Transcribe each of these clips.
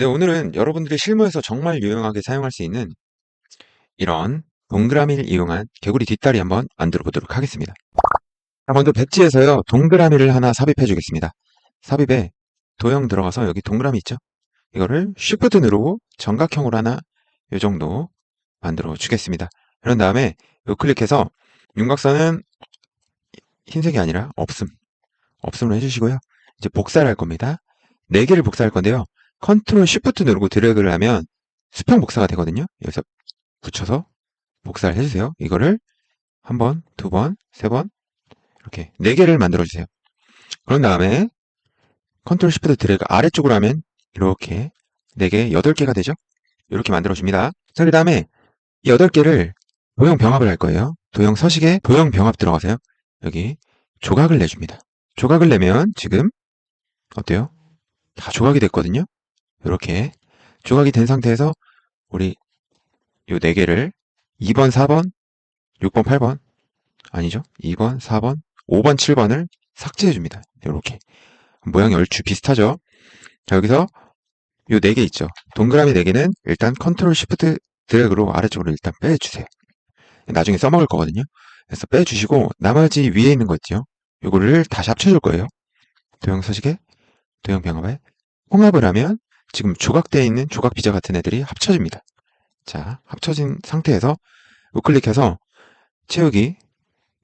네, 오늘은 여러분들이 실무에서 정말 유용하게 사용할 수 있는 이런 동그라미를 이용한 개구리 뒷다리 한번 만들어 보도록 하겠습니다. 자, 먼저 백지에서요, 동그라미를 하나 삽입해 주겠습니다. 삽입에 도형 들어가서 여기 동그라미 있죠? 이거를 Shift 누르고 정각형으로 하나 이 정도 만들어 주겠습니다. 그런 다음에 요 클릭해서 윤곽선은 흰색이 아니라 없음. 없음으로 해주시고요. 이제 복사를 할 겁니다. 4개를 복사할 건데요. 컨트롤 쉬프트 누르고 드래그를 하면 수평 복사가 되거든요. 여기서 붙여서 복사를 해주세요. 이거를 한 번, 두 번, 세 번, 이렇게 네 개를 만들어 주세요. 그런 다음에 컨트롤 쉬프트 드래그 아래쪽으로 하면 이렇게 네 개, 여덟 개가 되죠. 이렇게 만들어 줍니다. 자, 그 다음에 이 여덟 개를 도형 병합을 할 거예요. 도형 서식에 도형 병합 들어가세요. 여기 조각을 내줍니다. 조각을 내면 지금 어때요? 다 조각이 됐거든요. 이렇게 조각이 된 상태에서 우리 요 네 개를 2번, 4번, 6번, 8번 아니죠? 2번, 4번, 5번, 7번을 삭제해 줍니다. 이렇게 모양이 얼추 비슷하죠? 자 여기서 요 네 개 있죠? 동그라미 네 개는 일단 컨트롤 시프트 드래그로 아래쪽으로 일단 빼주세요. 나중에 써먹을 거거든요. 그래서 빼주시고 나머지 위에 있는 거 있죠? 요거를 다시 합쳐줄 거예요. 도형 서식에 도형 병합에 홍합을 하면 지금 조각되어 있는 조각 비자 같은 애들이 합쳐집니다. 자, 합쳐진 상태에서 우클릭해서 채우기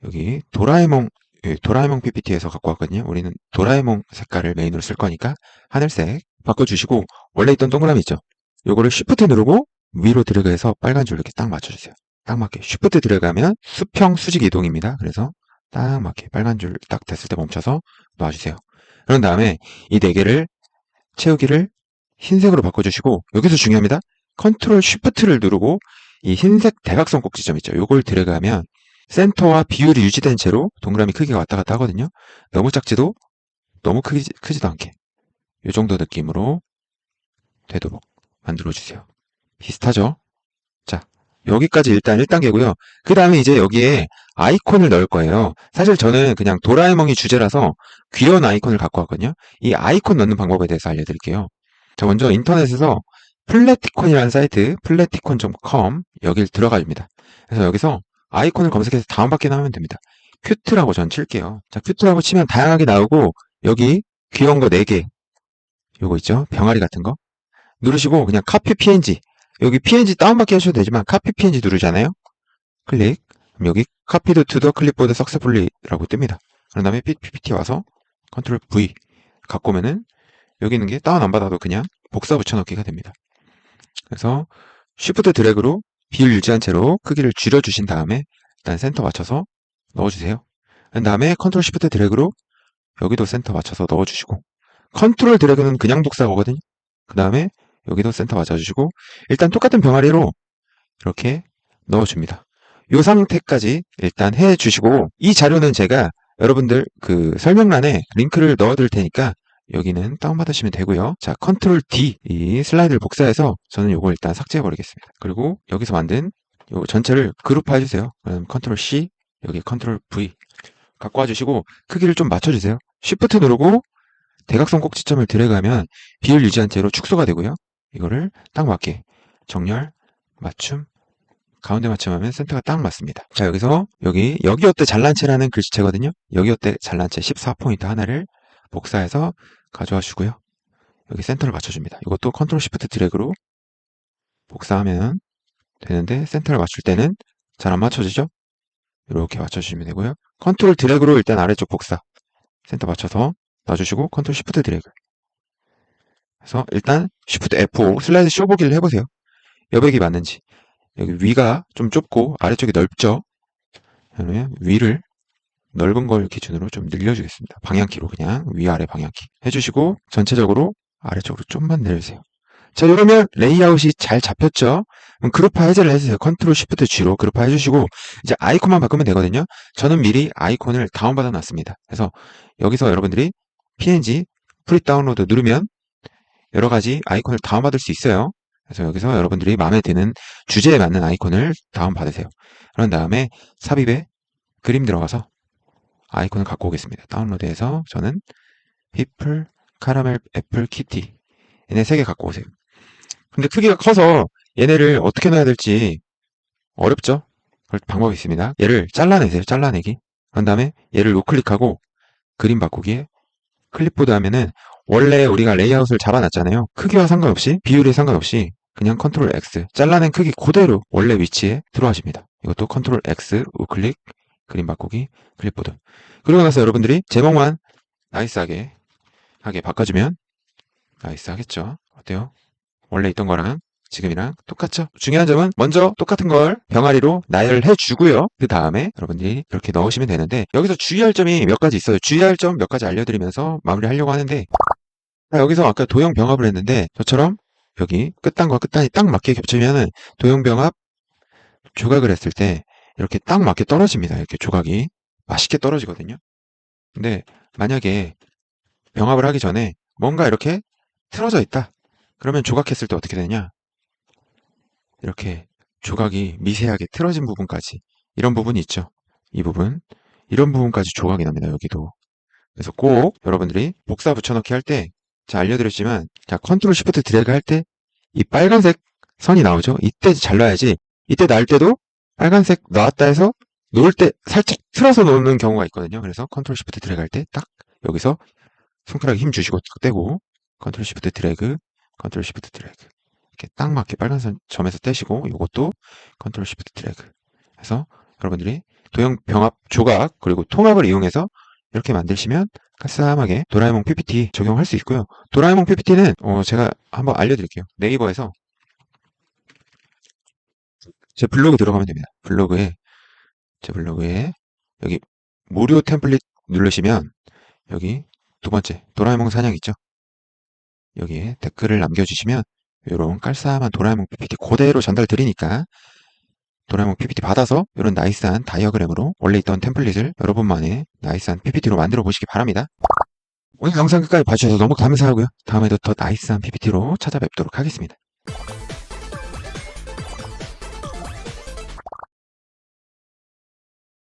여기 도라에몽 예, 도라에몽 PPT에서 갖고 왔거든요. 우리는 도라에몽 색깔을 메인으로 쓸 거니까 하늘색 바꿔주시고 원래 있던 동그라미 있죠. 요거를 Shift 누르고 위로 드래그해서 빨간 줄 이렇게 딱 맞춰주세요. 딱 맞게 Shift 드래그하면 수평 수직 이동입니다. 그래서 딱 맞게 빨간 줄 딱 됐을 때 멈춰서 놔주세요. 그런 다음에 이 네 개를 채우기를 흰색으로 바꿔주시고 여기서 중요합니다. 컨트롤 쉬프트를 누르고 이 흰색 대각선 꼭지점 있죠. 요걸 드래그하면 센터와 비율이 유지된 채로 동그라미 크기가 왔다 갔다 하거든요. 너무 작지도 너무 크지, 크지도 않게 이 정도 느낌으로 되도록 만들어주세요. 비슷하죠? 자, 여기까지 일단 1단계고요. 그 다음에 이제 여기에 아이콘을 넣을 거예요. 사실 저는 그냥 도라에몽이 주제라서 귀여운 아이콘을 갖고 왔거든요. 이 아이콘 넣는 방법에 대해서 알려드릴게요. 자, 먼저 인터넷에서 플래티콘이라는 사이트 플래티콘.com 여길 들어가 줍니다. 그래서 여기서 아이콘을 검색해서 다운받기만 하면 됩니다. 큐트라고 전 칠게요. 자, 큐트라고 치면 다양하게 나오고 여기 귀여운 거 4개 요거 있죠? 병아리 같은 거 누르시고 그냥 카피 png 여기 png 다운받기 하셔도 되지만 카피 png 누르잖아요. 클릭 여기 카피드 투더 클립보드 석세풀리라고 뜹니다. 그런 다음에 ppt 와서 컨트롤 V 갖고 오면은 여기 있는 게 다운 안 받아도 그냥 복사 붙여넣기가 됩니다. 그래서 쉬프트 드래그로 비율 유지한 채로 크기를 줄여주신 다음에 일단 센터 맞춰서 넣어주세요. 그 다음에 컨트롤 쉬프트 드래그로 여기도 센터 맞춰서 넣어주시고 컨트롤 드래그는 그냥 복사거든요. 그 다음에 여기도 센터 맞춰주시고 일단 똑같은 병아리로 이렇게 넣어줍니다. 이 상태까지 일단 해주시고 이 자료는 제가 여러분들 그 설명란에 링크를 넣어둘 테니까 여기는 다운받으시면 되고요. 자, 컨트롤 D 이 슬라이드를 복사해서 저는 요거 일단 삭제해 버리겠습니다. 그리고 여기서 만든 요 전체를 그룹화 해주세요. 그럼 컨트롤 C 여기 컨트롤 V 갖고 와주시고 크기를 좀 맞춰주세요. Shift 누르고 대각선 꼭지점을 드래그하면 비율 유지한 채로 축소가 되고요. 이거를 딱 맞게 정렬 맞춤 가운데 맞춤하면 센터가 딱 맞습니다. 자 여기서 여기 여기 어때 잘난 채라는 글씨체거든요. 여기 어때 잘난 채 14포인트 하나를 복사해서 가져와주고요. 여기 센터를 맞춰줍니다. 이것도 컨트롤 시프트 드래그로 복사하면 되는데 센터를 맞출 때는 잘 안 맞춰지죠? 이렇게 맞춰주시면 되고요. 컨트롤 드래그로 일단 아래쪽 복사 센터 맞춰서 놔주시고 컨트롤 시프트 드래그 그래서 일단 시프트 F5 슬라이드 쇼 보기를 해보세요. 여백이 맞는지 여기 위가 좀 좁고 아래쪽이 넓죠? 그러면 위를 넓은 걸 기준으로 좀 늘려주겠습니다. 방향키로 그냥 위아래 방향키 해주시고 전체적으로 아래쪽으로 좀만 내려주세요. 자 이러면 레이아웃이 잘 잡혔죠? 그럼 그룹화 해제를 해주세요. 컨트롤 쉬프트 G로 그룹화 해주시고 이제 아이콘만 바꾸면 되거든요. 저는 미리 아이콘을 다운받아 놨습니다. 그래서 여기서 여러분들이 png 프리 다운로드 누르면 여러 가지 아이콘을 다운받을 수 있어요. 그래서 여기서 여러분들이 마음에 드는 주제에 맞는 아이콘을 다운받으세요. 그런 다음에 삽입에 그림 들어가서 아이콘을 갖고 오겠습니다. 다운로드해서 저는 피플, 카라멜, 애플, 키티 얘네 세 개 갖고 오세요. 근데 크기가 커서 얘네를 어떻게 넣어야 될지 어렵죠? 그럴 방법이 있습니다. 얘를 잘라내세요. 잘라내기. 그런 다음에 얘를 우클릭하고 그림 바꾸기에 클립보드 하면은 원래 우리가 레이아웃을 잡아놨잖아요. 크기와 상관없이 비율에 상관없이 그냥 컨트롤 X 잘라낸 크기 그대로 원래 위치에 들어가십니다. 이것도 컨트롤 X 우클릭 그림 바꾸기 클립보드 그러고 나서 여러분들이 제목만 나이스하게 하게 바꿔주면 나이스하겠죠. 어때요? 원래 있던 거랑 지금이랑 똑같죠? 중요한 점은 먼저 똑같은 걸 병아리로 나열해 주고요. 그 다음에 여러분들이 이렇게 넣으시면 되는데 여기서 주의할 점이 몇 가지 있어요. 주의할 점 몇 가지 알려드리면서 마무리하려고 하는데 자, 여기서 아까 도형 병합을 했는데 저처럼 여기 끝단과 끝단이 딱 맞게 겹치면은 도형 병합 조각을 했을 때 이렇게 딱 맞게 떨어집니다. 이렇게 조각이 맛있게 떨어지거든요. 근데 만약에 병합을 하기 전에 뭔가 이렇게 틀어져 있다. 그러면 조각했을 때 어떻게 되냐? 이렇게 조각이 미세하게 틀어진 부분까지 이런 부분이 있죠. 이 부분 이런 부분까지 조각이 납니다. 여기도 그래서 꼭 여러분들이 복사 붙여넣기 할 때 자 알려드렸지만 자 컨트롤 시프트 드래그 할 때 이 빨간색 선이 나오죠. 이때 잘라야지 이때 날 때도 빨간색 나왔다 해서 놓을 때 살짝 틀어서 놓는 경우가 있거든요. 그래서 컨트롤 시프트 드래그 할 때 딱 여기서 손가락에 힘 주시고 탁 떼고 컨트롤 시프트 드래그 컨트롤 시프트 드래그 이렇게 딱 맞게 빨간 선 점에서 떼시고 이것도 컨트롤 시프트 드래그 해서 여러분들이 도형 병합 조각 그리고 통합을 이용해서 이렇게 만드시면 깔쌈하게 도라에몽 PPT 적용할 수 있고요. 도라에몽 PPT는 어, 제가 한번 알려드릴게요. 네이버에서 제 블로그 들어가면 됩니다. 블로그에 제 블로그에 여기 무료 템플릿 누르시면 여기 두 번째 도라에몽 사냥 있죠? 여기에 댓글을 남겨주시면 이런 깔쌈한 도라에몽 PPT 그대로 전달 드리니까 도라에몽 PPT 받아서 이런 나이스한 다이어그램으로 원래 있던 템플릿을 여러분만의 나이스한 PPT로 만들어 보시기 바랍니다. 오늘 영상 끝까지 봐주셔서 너무 감사하고요. 다음에도 더 나이스한 PPT로 찾아뵙도록 하겠습니다.